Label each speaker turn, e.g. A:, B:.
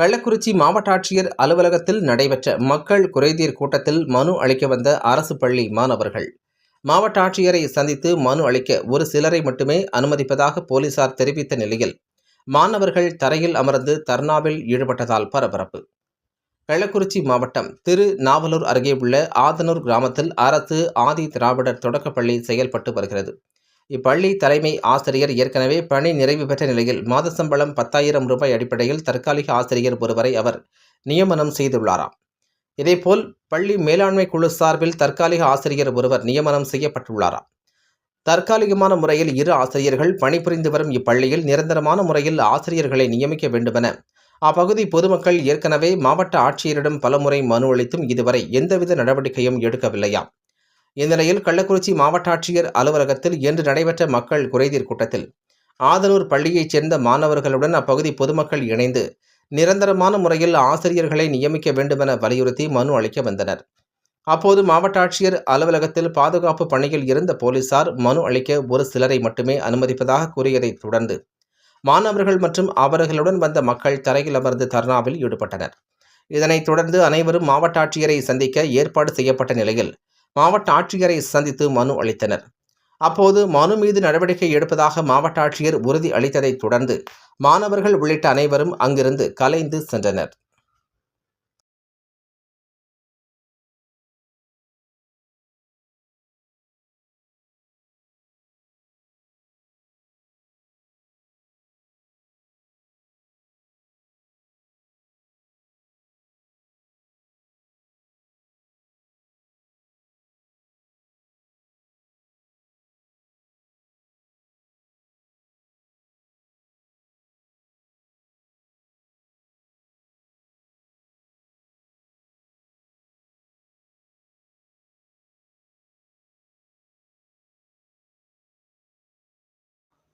A: கள்ளக்குறிச்சி மாவட்ட ஆட்சியர் அலுவலகத்தில் நடைபெற்ற மக்கள் குறைதீர் கூட்டத்தில் மனு அளிக்க வந்த அரசு பள்ளி மாணவர்கள். மாவட்ட ஆட்சியரை சந்தித்து மனு அளிக்க ஒரு சிலரை மட்டுமே அனுமதிப்பதாக போலீசார் தெரிவித்த நிலையில் மாணவர்கள் தரையில் அமர்ந்து தர்ணாவில் ஈடுபட்டதால் பரபரப்பு. கள்ளக்குறிச்சி மாவட்டம் திரு நாவலூர் அருகே உள்ள ஆதனூர் கிராமத்தில் அரசு ஆதி திராவிடர் தொடக்கப்பள்ளி செயல்பட்டு வருகிறது. இப்பள்ளி தலைமை ஆசிரியர் ஏற்கனவே பணி நிறைவு பெற்ற நிலையில் மாத சம்பளம் பத்தாயிரம் ரூபாய் அடிப்படையில் தற்காலிக ஆசிரியர் ஒருவரை அவர் நியமனம் செய்துள்ளாராம். இதேபோல் பள்ளி மேலாண்மை குழு சார்பில் தற்காலிக ஆசிரியர் ஒருவர் நியமனம் செய்யப்பட்டுள்ளாராம். தற்காலிகமான முறையில் இரு ஆசிரியர்கள் பணிபுரிந்து வரும் இப்பள்ளியில் நிரந்தரமான முறையில் ஆசிரியர்களை நியமிக்க வேண்டுமென அப்பகுதி பொதுமக்கள் ஏற்கனவே மாவட்ட ஆட்சியரிடம் பலமுறை மனு அளித்தும் இதுவரை எந்தவித நடவடிக்கையும் எடுக்கவில்லையாம். இந்நிலையில் கள்ளக்குறிச்சி மாவட்ட ஆட்சியர் அலுவலகத்தில் இன்று நடைபெற்ற மக்கள் குறைதீர் கூட்டத்தில் ஆதனூர் பள்ளியைச் சேர்ந்த மாணவர்களுடன் அப்பகுதி பொதுமக்கள் இணைந்து நிரந்தரமான முறையில் ஆசிரியர்களை நியமிக்க வேண்டுமென வலியுறுத்தி மனு அளிக்க வந்தனர். அப்போது மாவட்ட ஆட்சியர் அலுவலகத்தில் பாதுகாப்பு பணியில் இருந்த போலீசார் மனு அளிக்க ஒரு சிலரை மட்டுமே அனுமதிப்பதாக கூறியதைத் தொடர்ந்து மாணவர்கள் மற்றும் அவர்களுடன் வந்த மக்கள் தரையில் அமர்ந்து தர்ணாவில் ஈடுபட்டனர். இதனைத் தொடர்ந்து அனைவரும் மாவட்ட ஆட்சியரை சந்திக்க ஏற்பாடு செய்யப்பட்ட நிலையில் மாவட்ட ஆட்சியரை சந்தித்து மனு அளித்தனர். அப்போது மனு மீது நடவடிக்கை எடுப்பதாக மாவட்ட ஆட்சியர் உறுதி அளித்ததைத் தொடர்ந்து மாணவர்கள் உள்ளிட்ட அனைவரும் அங்கிருந்து கலைந்து சென்றனர்.